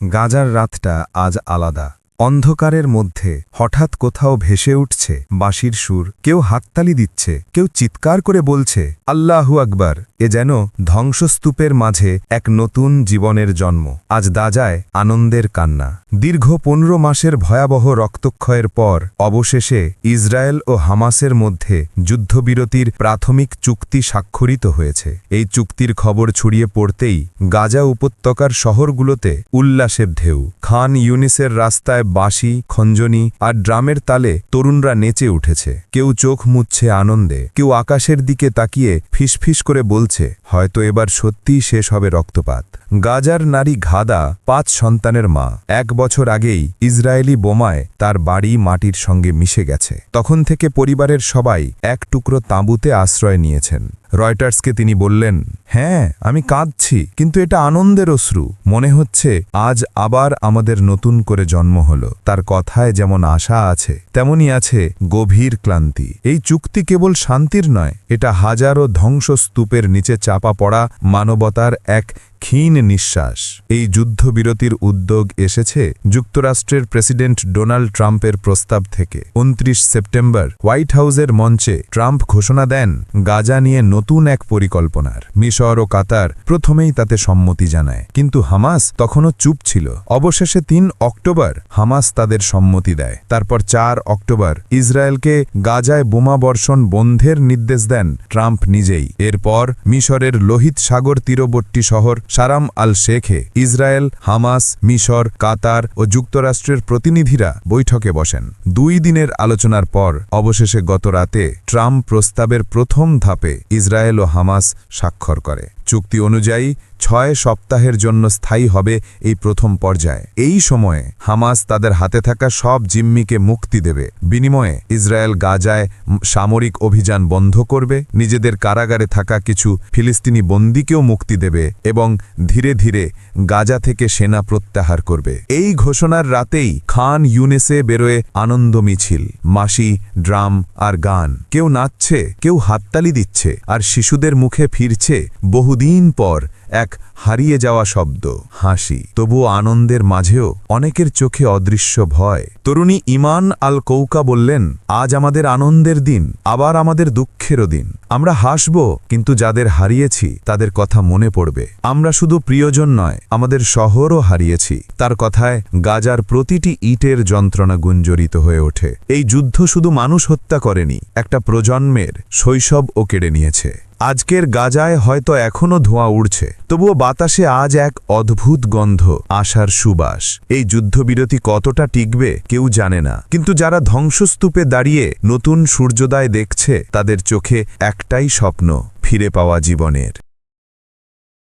গাজার রাতটা আজ আলাদা। অন্ধকারের মধ্যে হঠাৎ কোথাও ভেসে উঠছে বাঁশির সুর, কেউ হাততালি দিচ্ছে, কেউ চিৎকার করে বলছে, আল্লাহু আকবার এ যেন ধ্বংসস্তূপের মাঝে এক নতুন জীবনের জন্ম। আজ দাজায় আনন্দের কান্না। দীর্ঘ পনেরো মাসের ভয়াবহ রক্তক্ষয়ের পর অবশেষে ইসরায়েল ও হামাসের মধ্যে যুদ্ধবিরতির প্রাথমিক চুক্তি স্বাক্ষরিত হয়েছে। এই চুক্তির খবর ছড়িয়ে পড়তেই গাজা উপত্যকার শহরগুলোতে উল্লাসের ঢেউ। খান ইউনিসের রাস্তায় বাঁশি, খঞ্জনি আর ড্রামের তালে তরুণরা নেচে উঠেছে। কেউ চোখ মুচ্ছে আনন্দে, কেউ আকাশের দিকে তাকিয়ে ফিসফিস করে বলছে, হয়তো এবার সত্যিই শেষ হবে রক্তপাত। গাজার নারী ঘাদা, পাঁচ সন্তানের মা, এক বছর আগেই ইসরায়েলি বোমায় তার বাড়ি মাটির সঙ্গে মিশে গেছে। তখন থেকে পরিবারের সবাই এক টুকরো তাঁবুতে আশ্রয় নিয়েছেন। রয়টার্সকে তিনি বললেন হ্যাঁ আমি কাঁদছি, কিন্তু এটা আনন্দের অশ্রু। মনে হচ্ছে আজ আবার আমাদের নতুন করে জন্ম হল। তার কথায় যেমন আশা আছে, তেমনই আছে গভীর ক্লান্তি। এই চুক্তি কেবল শান্তির নয়, এটা হাজারো ধ্বংসস্তূপের নিচে চাপা পড়া মানবতার এক ক্ষীণ নিঃশ্বাস। এই যুদ্ধবিরতির উদ্যোগ এসেছে যুক্তরাষ্ট্রের প্রেসিডেন্ট ডোনাল্ড ট্রাম্পের প্রস্তাব থেকে। উনত্রিশ সেপ্টেম্বর হোয়াইট হাউসের মঞ্চে ট্রাম্প ঘোষণা দেন, গাজা নিয়ে নতুন এক পরিকল্পনার। মিশর ও কাতার প্রথমেই তাতে সম্মতি জানায়। কিন্তু হামাস তখনও চুপ ছিল। অবশেষে তিন অক্টোবর হামাস তাদের সম্মতি দেয়। তারপর চার অক্টোবর ইসরায়েলকে গাজায় বোমা বর্ষণ বন্ধের নির্দেশ দেন ট্রাম্প নিজেই। এরপর মিশরের লোহিত সাগর তীরবর্তী শহর সারাম আল শেখে ইসরায়েল, হামাস, মিশর, কাতার ও যুক্তরাষ্ট্রের প্রতিনিধিরা বৈঠকে বসেন। দুই দিনের আলোচনার পর অবশেষে গত রাতে ট্রাম্প প্রস্তাবের প্রথম ধাপে ইসরায়েল ও হামাস স্বাক্ষর করে। চুক্তি অনুযায়ী ছয় সপ্তাহের জন্য স্থায়ী হবে এই প্রথম পর্যায়ে। এই সময়ে হামাস তাদের হাতে থাকা সব জিম্মিকে মুক্তি দেবে। বিনিময়ে ইসরায়েল গাজায় সামরিক অভিযান বন্ধ করবে। নিজেদের কারাগারে থাকা কিছু ফিলিস্তিনি বন্দীকেও মুক্তি দেবে এবং ধীরে ধীরে গাজা থেকে সেনা প্রত্যাহার করবে। এই ঘোষণার রাতেই খান ইউনেসে বেরোয় আনন্দ মিছিল, মাসি, ড্রাম আর গান। কেউ নাচছে, কেউ হাততালি দিচ্ছে, আর শিশুদের মুখে ফিরছে বহুদিন পর এক হারিয়ে যাওয়া শব্দ, হাসি। তবুও আনন্দের মাঝেও অনেকের চোখে অদৃশ্য ভয়। তরুণী ইমান আল কৌকা বললেন, আজ আমাদের আনন্দের দিন, আবার আমাদের দুঃখেরও দিন। আমরা হাসব, কিন্তু যাদের হারিয়েছি, তাদের কথা মনে পড়বে। আমরা শুধু প্রিয়জন নয়, আমাদের শহরও হারিয়েছি। তার কথায় গাজার প্রতিটি ইটের যন্ত্রণা গুঞ্জরিত হয়ে ওঠে। এই যুদ্ধ শুধু মানুষ হত্যা করেনি, একটা প্রজন্মের শৈশবও কেড়ে নিয়েছে। আজকের গাজায় হয়তো এখনও ধোঁয়া উড়ছে। তবুও বাতাসে আজ এক অদ্ভুত গন্ধ, আশার সুবাস। এই যুদ্ধবিরতি কতটা টিকবে, কেউ জানে না। কিন্তু যারা ধ্বংসস্তূপে দাঁড়িয়ে নতুন সূর্যোদয় দেখছে, তাদের চোখে একটাই স্বপ্ন, ফিরে পাওয়া জীবনের।